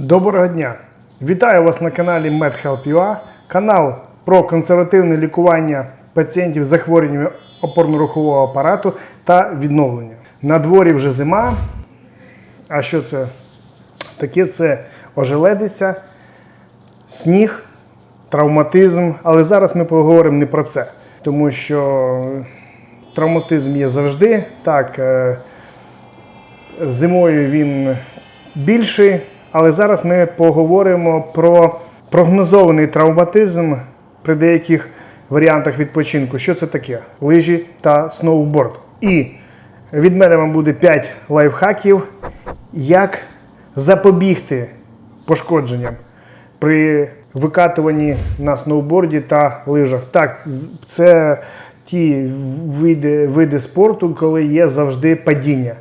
Доброго дня! Вітаю вас на каналі MedHelp.ua, канал про консервативне лікування пацієнтів з захворюваннями опорно-рухового апарату та відновлення. На дворі вже зима. А що це таке? Це ожеледиця, сніг, травматизм. Але зараз ми поговоримо не про це, тому що травматизм є завжди. Так, е, зимою він більший, але зараз ми поговоримо про прогнозований травматизм при деяких варіантах відпочинку. Що це таке? Лижі та сноуборд. І від мене вам буде 5 лайфхаків, як запобігти пошкодженням при викатуванні на сноуборді та лижах. Так, це ті види, види спорту, коли є завжди падіння.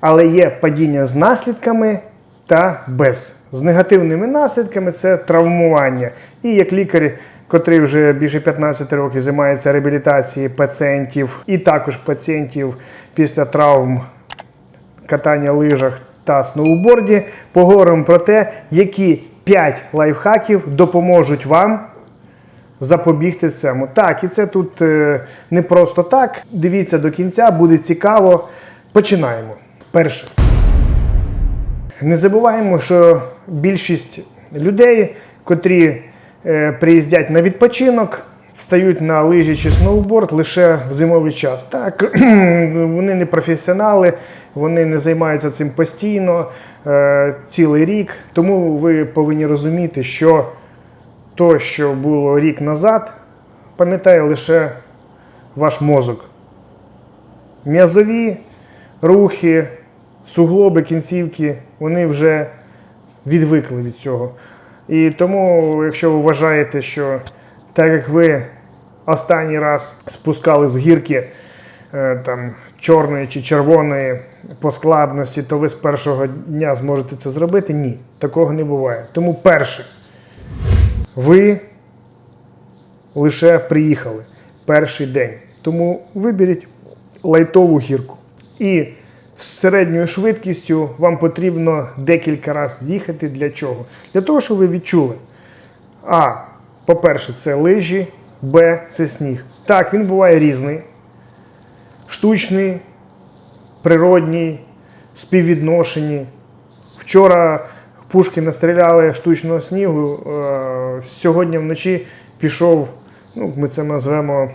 Але є падіння з наслідками та без. З негативними наслідками це травмування. І як лікар, котрий вже більше 15 років займається реабілітацією пацієнтів, і також пацієнтів після травм катання лижах та сноуборді, поговоримо про те, які 5 лайфхаків допоможуть вам запобігти цьому. Так, і це тут е, не просто так. Дивіться до кінця, буде цікаво. Починаємо. Перше. Не забуваємо, що більшість людей, котрі е, приїздять на відпочинок, встають на лижі чи сноуборд лише в зимовий час. Так, вони не професіонали, вони не займаються цим постійно, е, цілий рік. Тому ви повинні розуміти, що то, що було рік назад, пам'ятає лише ваш мозок. М'язові рухи, суглоби, кінцівки, вони вже відвикли від цього. І тому, якщо ви вважаєте, що так як ви останній раз спускали з гірки е, там, чорної чи червоної по складності, то ви з першого дня зможете це зробити, ні, такого не буває. Тому перше, ви лише приїхали перший день. Тому виберіть лайтову гірку. І з середньою швидкістю вам потрібно декілька разів їхати. Для чого? Для того, щоб ви відчули. А, по-перше, це лижі, Б, це сніг. Так, він буває різний. Штучний, природній, співвідношені. Вчора пушки настріляли штучного снігу. е, Сьогодні вночі пішов, ну, ми це назвемо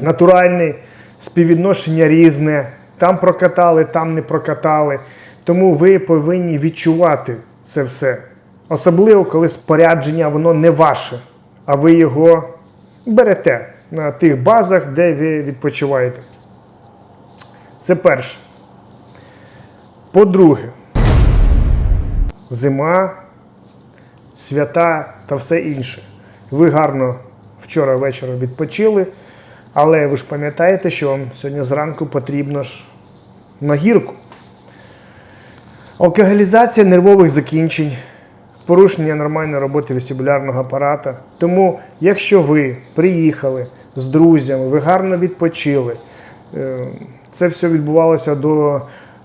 натуральний, співвідношення різне. Там прокатали, там не прокатали. Тому ви повинні відчувати це все. Особливо, коли спорядження воно не ваше, а ви його берете на тих базах, де ви відпочиваєте. Це перше. По-друге, зима, свята та все інше. Ви гарно вчора ввечері відпочили, але ви ж пам'ятаєте, що вам сьогодні зранку потрібно ж на гірку. Алкоголізація нервових закінчень, порушення нормальної роботи вестибулярного апарата. Тому, якщо ви приїхали з друзями, ви гарно відпочили, е, це все відбувалося до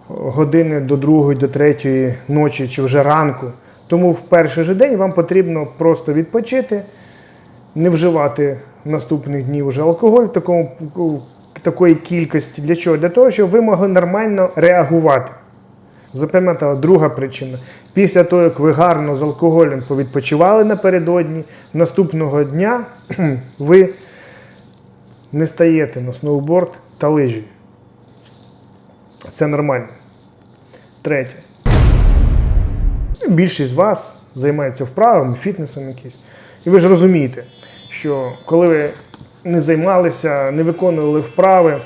години, до другої, до третьої ночі чи вже ранку. Тому в перший же день вам потрібно просто відпочити, не вживати наступних днів вже алкоголь в такому, такої кількості. Для чого? Для того, щоб ви могли нормально реагувати. Запам'ятала друга причина. Після того, як ви гарно з алкоголем повідпочивали напередодні, наступного дня ви не стаєте на сноуборд та лижі. Це нормально. Третє. Більшість з вас займається вправами, фітнесом якийсь. І ви ж розумієте, що коли ви не займалися, не виконували вправи,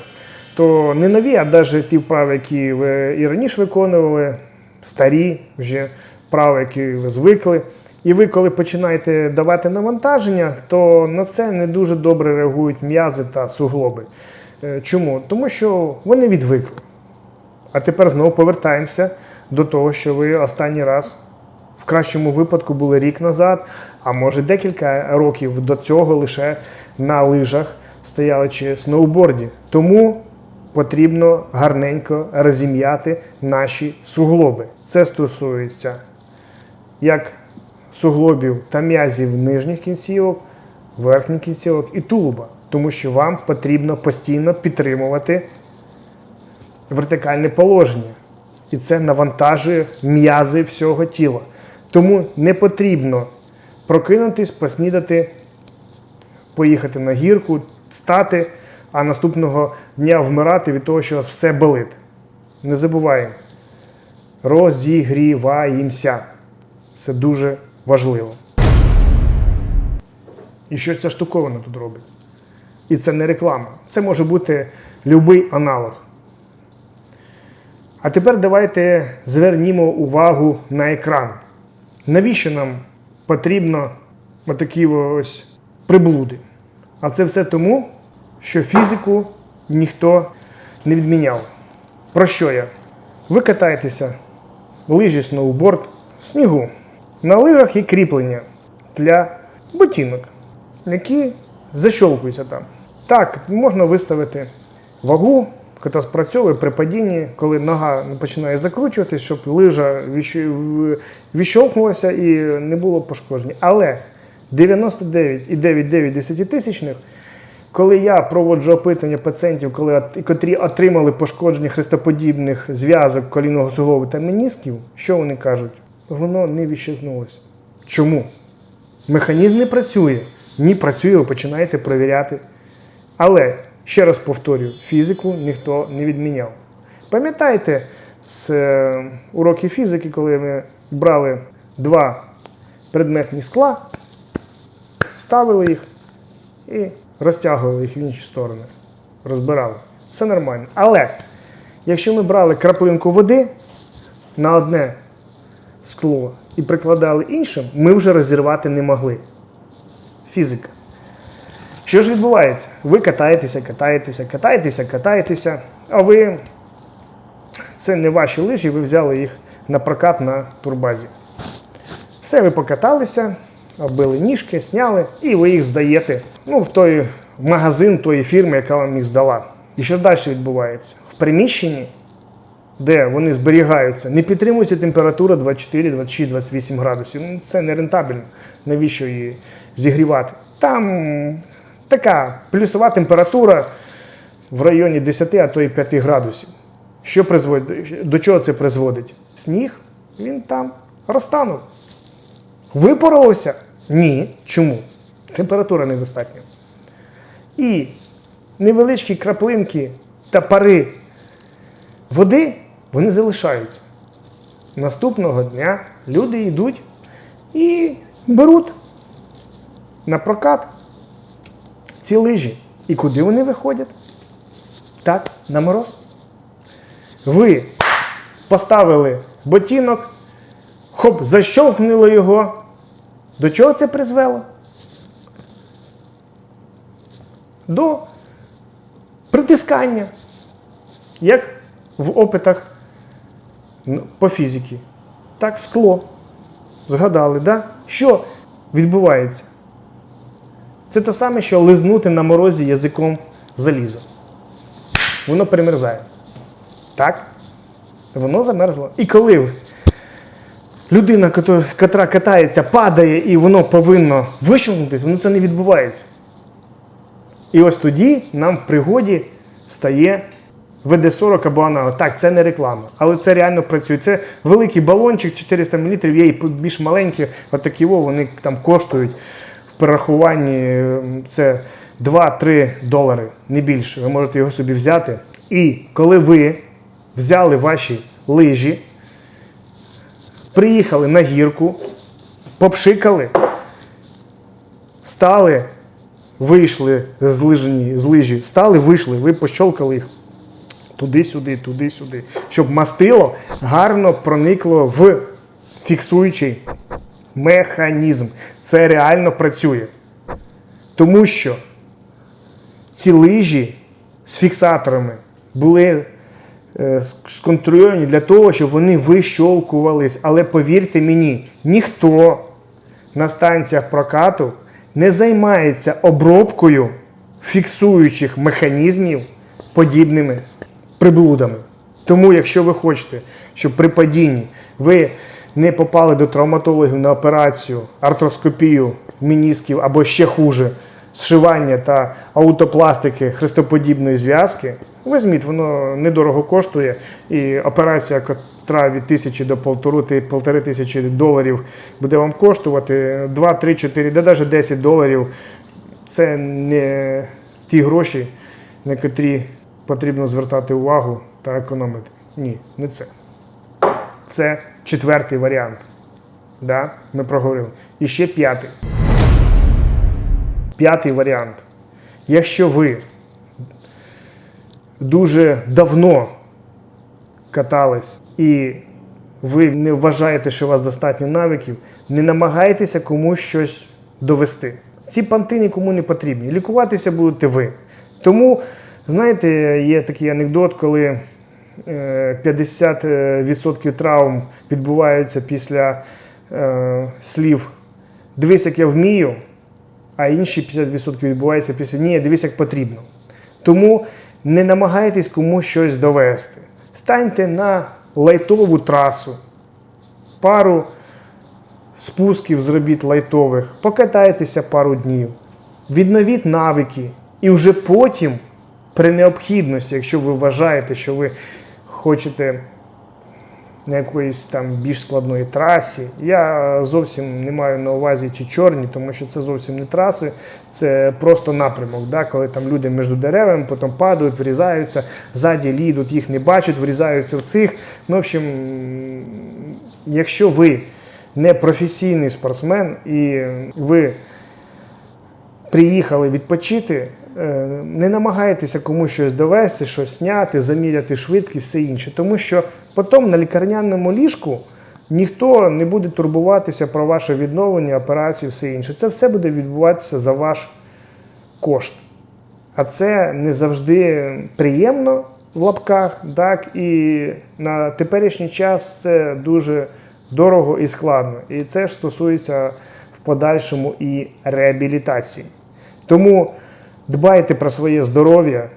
то не нові, а навіть ті вправи, які ви і раніше виконували, старі вже вправи, які ви звикли. І ви, коли починаєте давати навантаження, то на це не дуже добре реагують м'язи та суглоби. Е, Чому? Тому що вони відвикли. А тепер знову повертаємося до того, що ви останній раз в кращому випадку були рік назад, а може декілька років до цього лише на лижах стояли чи сноуборді. Тому потрібно гарненько розім'яти наші суглоби. Це стосується як суглобів та м'язів нижніх кінцівок, верхніх кінцівок і тулуба, тому що вам потрібно постійно підтримувати вертикальне положення. І це навантажує м'язи всього тіла. Тому не потрібно прокинутись, поснідати, поїхати на гірку, стати, а наступного дня вмирати від того, що у вас все болить. Не забуваємо. Розігріваємося. Це дуже важливо. І що ця штуковина тут робить? І це не реклама. Це може бути будь-який аналог. А тепер давайте звернімо увагу на екран. Навіщо нам потрібно отакі ось приблуди? А це все тому, що фізику ніхто не відміняв. Про що я? Ви катаєтеся лижі сноуборд в снігу. На лижах є кріплення для ботинок, які защолкуються там. Так, можна виставити вагу, яка спрацьовує при падінні, коли нога починає закручуватись, щоб лижа відщ- відщолкнулася і не було пошкоджень. Але 99,99 тисячних, коли я проводжу опитування пацієнтів, коли, котрі отримали пошкодження хрестоподібних зв'язок колінного суглобу та менісків, що вони кажуть? Воно не відщолкнулося. Чому? Механізм не працює. Ні, працює, ви починаєте перевіряти. Але, ще раз повторюю, фізику ніхто не відміняв. Пам'ятаєте з е, уроків фізики, коли ми брали два предметні скла, ставили їх і розтягували їх в інші сторони, розбирали. Все нормально. Але якщо ми брали краплинку води на одне скло і прикладали іншим, ми вже розірвати не могли. Фізика. Що ж відбувається? Ви катаєтеся, катаєтеся, катаєтеся, катаєтеся, а ви це не ваші лижі, ви взяли їх на прокат на турбазі. Все, ви покаталися, оббили ніжки, сняли, і ви їх здаєте ну, в той магазин тої фірми, яка вам їх здала. І що далі відбувається? В приміщенні, де вони зберігаються, не підтримується температура 24, 26, 28 градусів. Це не рентабельно. Навіщо її зігрівати? Там така плюсова температура в районі 10, а то і 5 градусів. Що призводить, до чого це призводить? Сніг, він там розтанув. Випаровався? Ні. Чому? Температура недостатня. І невеличкі краплинки та пари води вони залишаються. Наступного дня люди йдуть і беруть на прокат ці лижі. І куди вони виходять? Так, на мороз. Ви поставили ботинок, хоп, защовкнули його. До чого це призвело? До притискання. Як в опитах по фізиці. Так, скло. Згадали, да? що відбувається? Це те саме, що лизнути на морозі язиком залізо. Воно примерзає. Так? Воно замерзло. І коли людина, яка катається, падає і воно повинно вищолкнутися, воно це не відбувається. І ось тоді нам в пригоді стає ВД-40 або аналог. Так, це не реклама, але це реально працює. Це великий балончик 400 мл, є і більш маленькі, отакі вони там коштують перерахуванні це 2-3 долари, не більше. Ви можете його собі взяти. І коли ви взяли ваші лижі, приїхали на гірку, попшикали, стали, вийшли з лижні, з лижі, встали, вийшли, ви пощолкали їх туди-сюди, туди-сюди, щоб мастило гарно проникло в фіксуючий механізм. Це реально працює. Тому що ці лижі з фіксаторами були е, сконструйовані для того, щоб вони вищолкувались. Але повірте мені, ніхто на станціях прокату не займається обробкою фіксуючих механізмів подібними приблудами. Тому, якщо ви хочете, щоб при падінні ви не попали до травматологів на операцію, артроскопію мінісків або ще хуже, зшивання та аутопластики хрестоподібної зв'язки, візьміть, воно недорого коштує. І операція, котра від тисячі до полтори тисячі доларів буде вам коштувати 2, 3, 4, да навіть 10 доларів. Це не ті гроші, на котрі потрібно звертати увагу та економити. Ні, не це. Це четвертий варіант. Да? Ми проговорили. І ще п'ятий. П'ятий варіант. Якщо ви дуже давно катались і ви не вважаєте, що у вас достатньо навиків, не намагайтеся комусь щось довести. Ці панти нікому не потрібні. Лікуватися будете ви. Тому, знаєте, є такий анекдот, коли е, 50% травм відбуваються після е, слів. Дивись, як я вмію, а інші 50% відбуваються після ні, дивись, як потрібно. Тому не намагайтесь комусь щось довести. Станьте на лайтову трасу, пару спусків зробіть лайтових, покатайтеся пару днів, відновіть навики, і вже потім, при необхідності, якщо ви вважаєте, що ви хочете на якоїсь там більш складної трасі. Я зовсім не маю на увазі чи чорні, тому що це зовсім не траси, це просто напрямок. Да? Коли там люди між деревами, потім падають, врізаються, ззаді лідуть, їх не бачать, врізаються в цих. Ну, в общем, якщо ви не професійний спортсмен і ви приїхали відпочити, не намагайтеся комусь щось довести, щось зняти, заміряти швидкість, все інше. Тому що потім на лікарняному ліжку ніхто не буде турбуватися про ваше відновлення, операцію, все інше. Це все буде відбуватися за ваш кошт. А це не завжди приємно в лапках, так і на теперішній час це дуже дорого і складно. І це ж стосується в подальшому і реабілітації. Тому дбайте про своє здоров'я,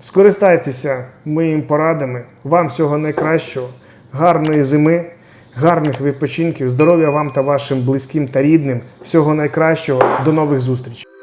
скористайтеся моїми порадами. Вам всього найкращого, гарної зими, гарних відпочинків, здоров'я вам та вашим близьким та рідним. Всього найкращого. До нових зустрічей.